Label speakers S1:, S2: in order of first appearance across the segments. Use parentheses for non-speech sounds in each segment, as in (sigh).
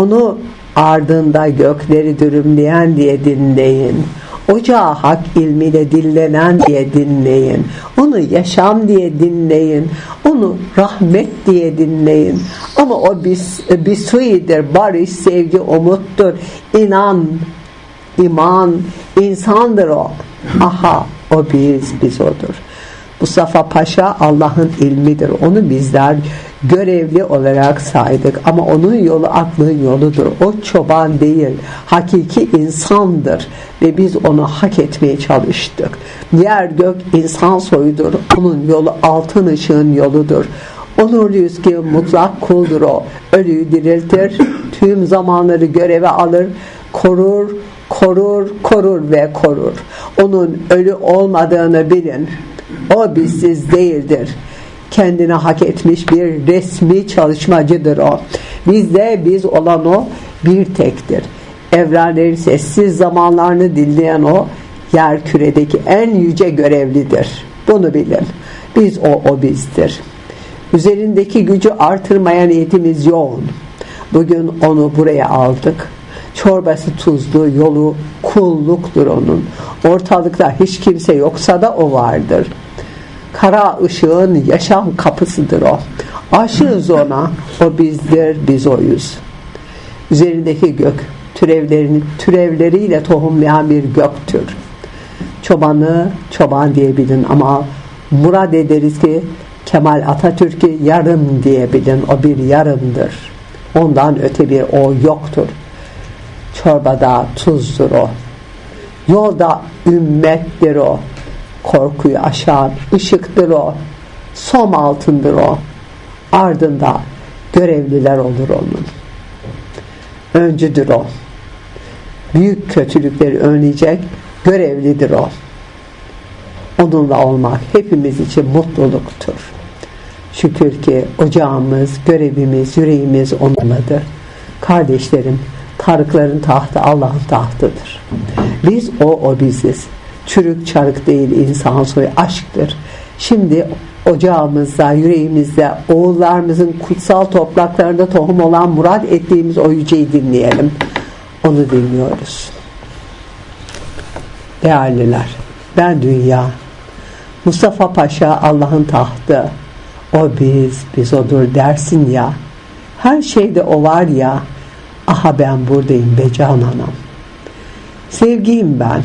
S1: Onu ardında gökleri dürümleyen diye dinleyin. Ocağı hak ilmiyle dillenen diye dinleyin. Onu yaşam diye dinleyin. Onu rahmet diye dinleyin. Ama o bir, bir suidir, barış, sevgi, umuttur. İnan, iman, insandır o. Aha o biz, biz odur. Mustafa Paşa Allah'ın ilmidir. Onu bizler görevli olarak saydık. Ama onun yolu aklın yoludur. O çoban değil. Hakiki insandır. Ve biz onu hak etmeye çalıştık. Yer gök insan soyudur. Onun yolu altın ışığın yoludur. Onurluyuz ki mutlak kuldur o. Ölüyü diriltir. Tüm zamanları göreve alır. Korur, korur, korur ve korur. Onun ölü olmadığını bilin. O bizsiz değildir. Kendine hak etmiş bir resmi çalışmacıdır o. Bizde biz olan o bir tektir. Evrenlerin sessiz zamanlarını dinleyen o yer küredeki en yüce görevlidir. Bunu bilin. Biz o, o bizdir. Üzerindeki gücü artırmaya niyetimiz yoğun. Bugün onu buraya aldık. Çorbası tuzlu, yolu kulluktur onun. Ortalıkta hiç kimse yoksa da o vardır. Kara ışığın yaşam kapısıdır o. Aşığız ona, o bizdir, biz oyuz. Üzerindeki gök, türevlerini, türevleriyle tohumlayan bir göktür. Çobanı çoban diyebilin ama murad ederiz ki Kemal Atatürk'ü yarım diyebilin. O bir yarımdır. Ondan öte bir o yoktur. Çorbada tuzdur o. Yolda ümmettir o. Korkuyu aşan ışıktır o. Som altındır o. Ardında görevliler olur onun. Öncüdür o. Büyük kötülükleri önleyecek görevlidir o. Onunla olmak hepimiz için mutluluktur. Şükür ki ocağımız, görevimiz, yüreğimiz onunladır. Kardeşlerim, Tarıkların tahtı Allah'ın tahtıdır. Biz o, o biziz. Çürük çarık değil insan soyu aşktır. Şimdi ocağımızda, yüreğimizde, oğullarımızın kutsal topraklarında tohum olan murat ettiğimiz o yüceyi dinleyelim. Onu dinliyoruz. Değerliler, ben dünya, Mustafa Paşa Allah'ın tahtı, o biz, biz odur dersin ya, her şeyde o var ya, aha ben buradayım be cananam. Sevgiyim ben,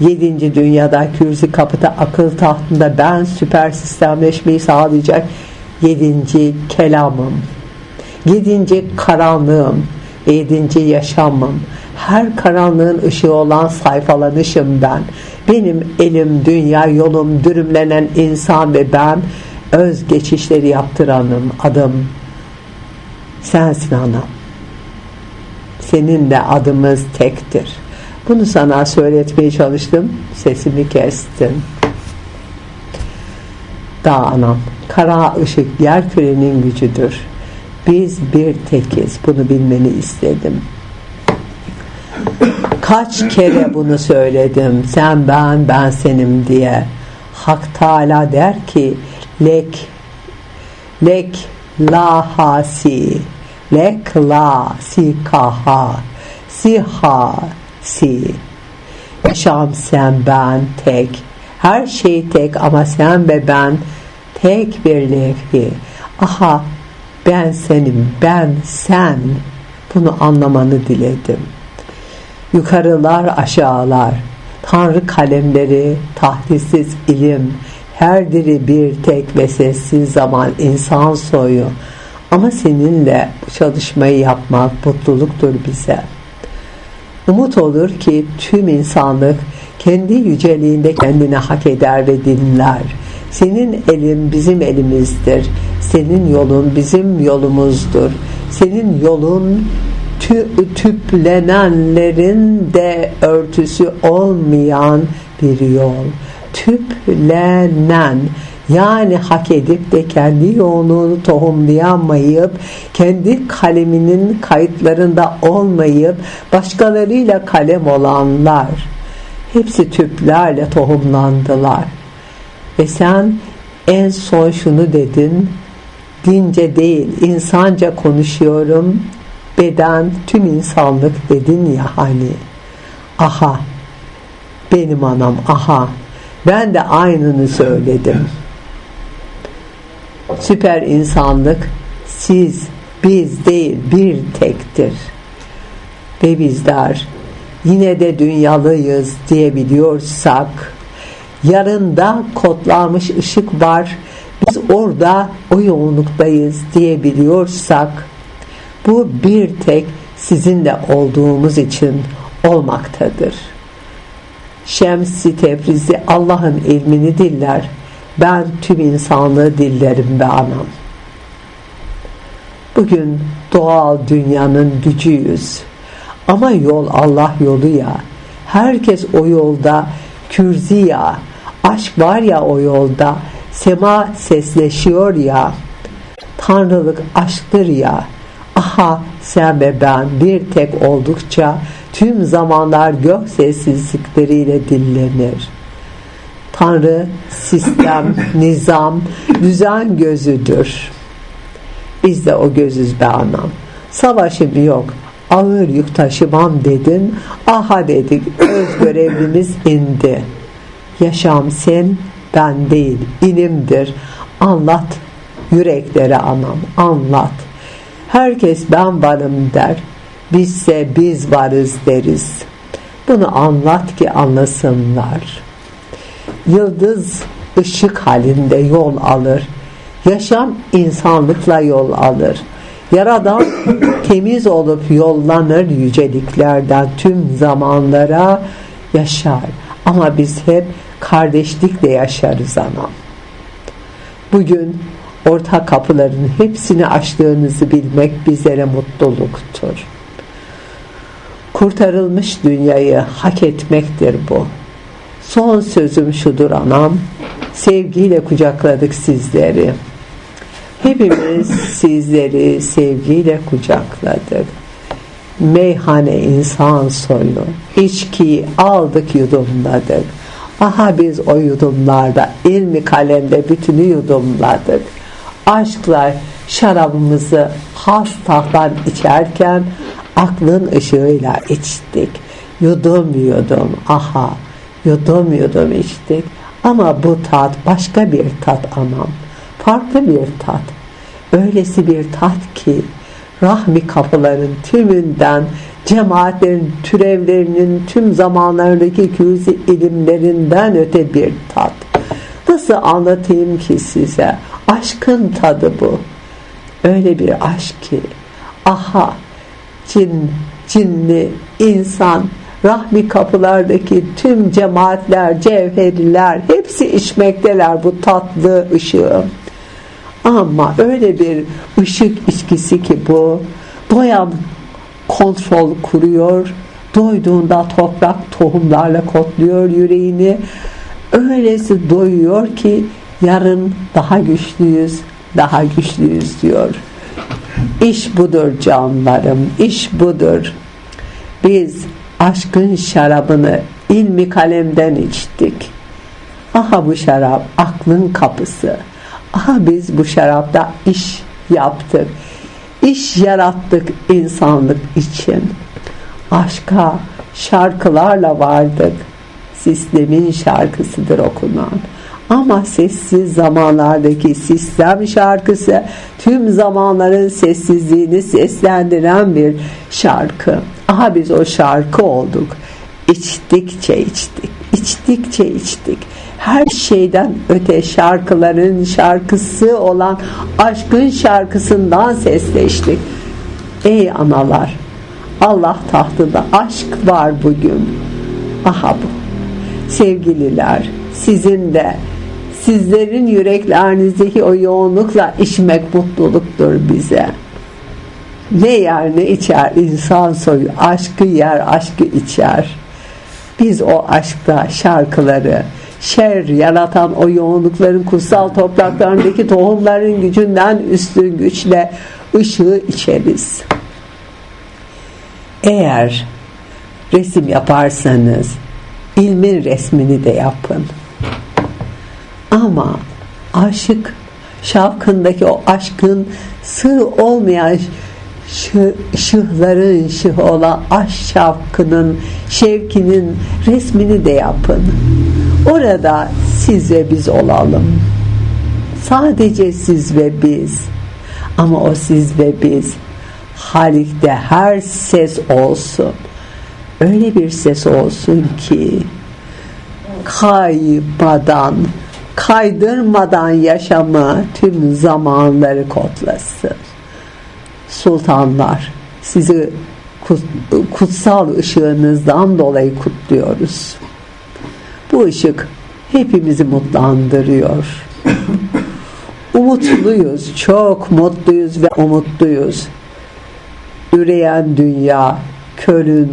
S1: yedinci dünyada kürsi kapıda akıl tahtında ben süper sistemleşmeyi sağlayacak yedinci kelamım, yedinci karanlığım, yedinci yaşamım, her karanlığın ışığı olan sayfalanışım ben. Benim elim dünya yolum dürümlenen insan ve ben öz geçişleri yaptıranım adım sensin anam. Seninle adımız tektir. Bunu sana söyletmeye çalıştım. Sesimi kestin. Da anam. Kara ışık yer kürenin gücüdür. Biz bir tekiz. Bunu bilmeni istedim. Kaç kere bunu söyledim. Sen ben, ben senim diye. Hak Teala der ki lek lek la hasi lek la si kaha si ha si. Yaşam sen ben tek. Her şey tek ama sen ve ben tek bir levhi aha ben senim ben sen. Bunu anlamanı diledim. Yukarılar aşağılar. Tanrı kalemleri tahdisiz ilim. Her diri bir tek ve sessiz zaman insan soyu ama seninle çalışmayı yapmak mutluluktur bize. Umut olur ki tüm insanlık kendi yüceliğinde kendine hak eder ve dinler. Senin elin bizim elimizdir. Senin yolun bizim yolumuzdur. Senin yolun tü tüplenenlerin de örtüsü olmayan bir yol tüplenen yani hak edip de kendi yoğunluğunu tohumlayamayıp kendi kaleminin kayıtlarında olmayıp başkalarıyla kalem olanlar hepsi tüplerle tohumlandılar. Ve sen en son şunu dedin dince değil insanca konuşuyorum beden tüm insanlık dedin ya hani. Aha benim anam aha. Ben de aynını söyledim süper insanlık siz biz değil bir tektir ve bizler yine de dünyalıyız diyebiliyorsak yarında kodlanmış ışık var biz orada o yoğunluktayız diyebiliyorsak bu bir tek sizinle olduğumuz için olmaktadır. Şems-i Tebrizi Allah'ın ilmini diller. Ben tüm insanlığı dillerim be anam. Bugün doğal dünyanın gücüyüz. Ama yol Allah yolu ya. Herkes o yolda kürzi ya. Aşk var ya o yolda. Sema sesleşiyor ya. Tanrılık aşktır ya. Aha sen ve ben bir tek oldukça tüm zamanlar gök sessizlikleriyle dinlenir. Tanrı sistem, (laughs) nizam, düzen gözüdür. Biz de o gözüz be anam. Savaşım yok, ağır yük taşımam dedin, aha dedik, öz görevimiz indi. Yaşam sen, ben değil, inimdir. Anlat yüreklere anam, anlat. Herkes ben varım der, bizse biz varız deriz. Bunu anlat ki anlasınlar. Yıldız ışık halinde yol alır. Yaşam insanlıkla yol alır. Yaradan (coughs) temiz olup yollanır yüceliklerden tüm zamanlara yaşar. Ama biz hep kardeşlikle yaşarız anam. Bugün orta kapıların hepsini açtığınızı bilmek bizlere mutluluktur. Kurtarılmış dünyayı hak etmektir bu. Son sözüm şudur anam, sevgiyle kucakladık sizleri. Hepimiz (coughs) sizleri sevgiyle kucakladık. Meyhane insan soyu, içkiyi aldık yudumladık. Aha biz o yudumlarda ilmi kalemde bütünü yudumladık. Aşkla şarabımızı has tahtan içerken aklın ışığıyla içtik. Yudum yudum aha yudum yudum içtik. Ama bu tat başka bir tat anam. Farklı bir tat. Öylesi bir tat ki rahmi kapıların tümünden cemaatlerin türevlerinin tüm zamanlardaki kürsü ilimlerinden öte bir tat. Nasıl anlatayım ki size? Aşkın tadı bu. Öyle bir aşk ki aha cin, cinli insan rahmi kapılardaki tüm cemaatler, cevheriler hepsi içmekteler bu tatlı ışığı. Ama öyle bir ışık içkisi ki bu doyan kontrol kuruyor. Doyduğunda toprak tohumlarla kotluyor yüreğini. Öylesi doyuyor ki yarın daha güçlüyüz, daha güçlüyüz diyor. İş budur canlarım, iş budur. Biz aşkın şarabını ilmi kalemden içtik. Aha bu şarap aklın kapısı. Aha biz bu şarapta iş yaptık. İş yarattık insanlık için. Aşka şarkılarla vardık. Sistemin şarkısıdır okunan. Ama sessiz zamanlardaki sistem şarkısı tüm zamanların sessizliğini seslendiren bir şarkı. Aha biz o şarkı olduk. İçtikçe içtik, içtikçe içtik. Her şeyden öte şarkıların şarkısı olan aşkın şarkısından sesleştik. Ey analar, Allah tahtında aşk var bugün. Aha bu. Sevgililer, sizin de sizlerin yüreklerinizdeki o yoğunlukla içmek mutluluktur bize. Ne yer ne içer insan soyu aşkı yer aşkı içer. Biz o aşkta şarkıları şer yaratan o yoğunlukların kutsal topraklarındaki tohumların gücünden üstün güçle ışığı içeriz. Eğer resim yaparsanız ilmin resmini de yapın. Ama aşık şavkındaki o aşkın sır olmayan Şı, şıhların şıhı olan aşk şavkının, şevkinin resmini de yapın. Orada siz ve biz olalım. Sadece siz ve biz. Ama o siz ve biz Halik'te her ses olsun. Öyle bir ses olsun ki kaymadan, kaydırmadan yaşamı tüm zamanları kodlasın. Sultanlar, sizi kutsal ışığınızdan dolayı kutluyoruz. Bu ışık hepimizi mutlandırıyor. Umutluyuz, çok mutluyuz ve umutluyuz. Üreyen dünya, körün,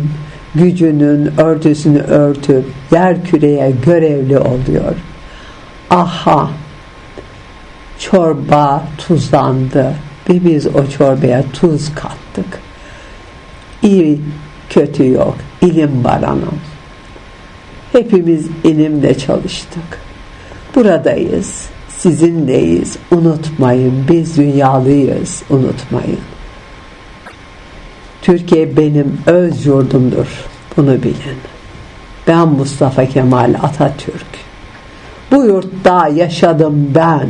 S1: gücünün örtüsünü örtüp yer küreye görevli oluyor. Aha, çorba tuzlandı ve biz o çorbaya tuz kattık. İyi kötü yok, ilim var anam. Hepimiz ilimle çalıştık. Buradayız, sizinleyiz, unutmayın, biz dünyalıyız, unutmayın. Türkiye benim öz yurdumdur. Bunu bilin. Ben Mustafa Kemal Atatürk. Bu yurtta yaşadım ben.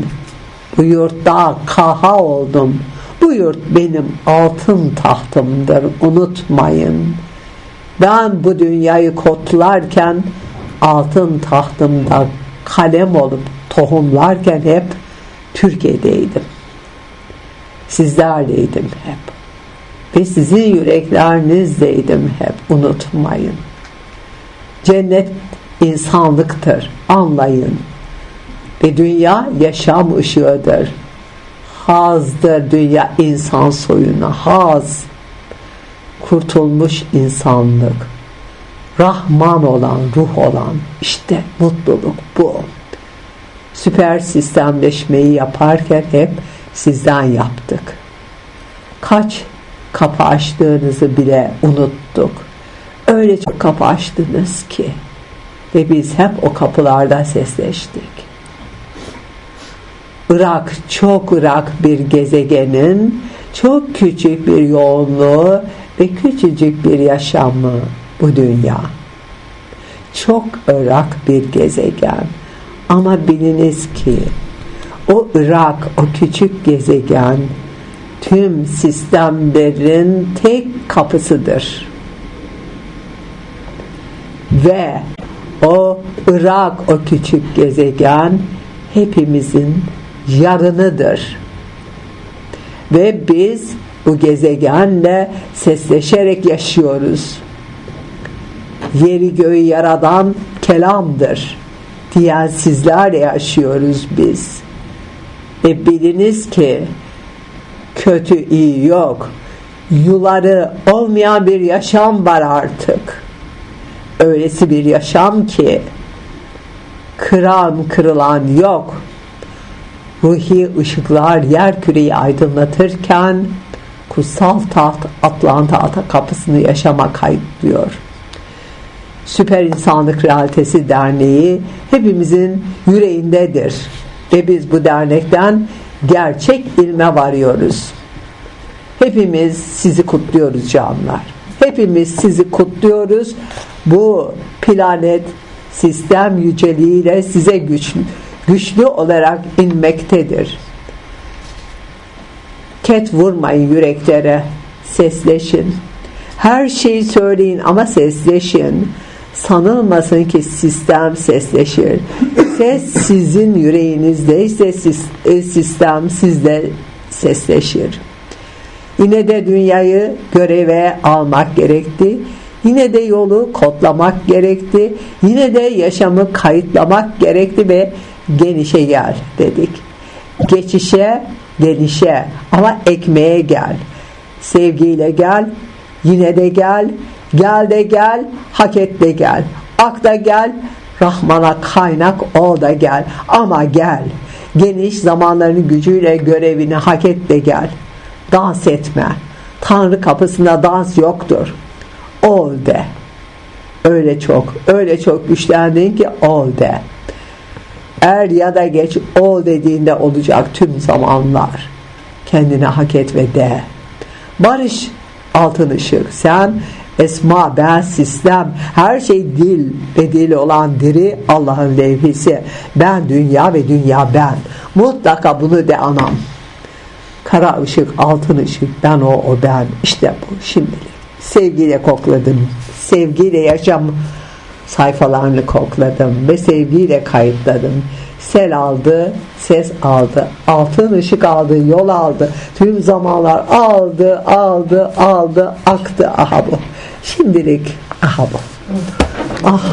S1: Bu yurtta kaha oldum. Bu yurt benim altın tahtımdır. Unutmayın. Ben bu dünyayı kotlarken altın tahtımda kalem olup tohumlarken hep Türkiye'deydim. Sizlerleydim hep ve sizin yüreklerinizdeydim hep unutmayın. Cennet insanlıktır anlayın. Ve dünya yaşam ışığıdır. Hazdır dünya insan soyuna haz. Kurtulmuş insanlık. Rahman olan, ruh olan işte mutluluk bu. Süper sistemleşmeyi yaparken hep sizden yaptık. Kaç kapı açtığınızı bile unuttuk. Öyle çok kapı açtınız ki ve biz hep o kapılarda sesleştik. Irak çok Irak bir gezegenin çok küçük bir yoğunluğu ve küçücük bir yaşamı bu dünya. Çok Irak bir gezegen ama biliniz ki o Irak, o küçük gezegen tüm sistemlerin tek kapısıdır. Ve o Irak, o küçük gezegen hepimizin yarınıdır. Ve biz bu gezegenle sesleşerek yaşıyoruz. Yeri göğü yaradan kelamdır diyen sizlerle yaşıyoruz biz. Ve biliniz ki kötü iyi yok. Yuları olmayan bir yaşam var artık. Öylesi bir yaşam ki kıran kırılan yok. Ruhi ışıklar yer küreyi aydınlatırken kutsal taht Atlanta kapısını yaşama kayıtlıyor. Süper İnsanlık Realitesi Derneği hepimizin yüreğindedir ve biz bu dernekten gerçek ilme varıyoruz. Hepimiz sizi kutluyoruz canlar. Hepimiz sizi kutluyoruz. Bu planet sistem yüceliğiyle size güçlü, güçlü olarak inmektedir. Ket vurmayın yüreklere, sesleşin. Her şeyi söyleyin ama sesleşin. Sanılmasın ki sistem sesleşir. Ses sizin yüreğinizdeyse e, sistem sizde sesleşir. Yine de dünyayı göreve almak gerekti. Yine de yolu kodlamak gerekti. Yine de yaşamı kayıtlamak gerekti ve genişe gel dedik. Geçişe, genişe ama ekmeğe gel. Sevgiyle gel, yine de gel, gel de gel, hak et de gel. Ak da gel, Rahman'a kaynak ol da gel. Ama gel. Geniş zamanların gücüyle görevini hak et de gel. Dans etme. Tanrı kapısında dans yoktur. Ol de. Öyle çok, öyle çok güçlendin ki ol de. Er ya da geç ol dediğinde olacak tüm zamanlar. Kendine hak et ve de. Barış altın ışık. Sen esma, ben, sistem, her şey dil ve dil olan diri Allah'ın levhisi. Ben dünya ve dünya ben. Mutlaka bunu de anam. Kara ışık, altın ışık, ben o, o ben. İşte bu şimdilik. Sevgiyle kokladım. Sevgiyle yaşam sayfalarını kokladım ve sevgiyle kayıtladım. Sel aldı, ses aldı, altın ışık aldı, yol aldı, tüm zamanlar aldı, aldı, aldı, aktı. Aha bu. Şimdilik aha bu. Ah.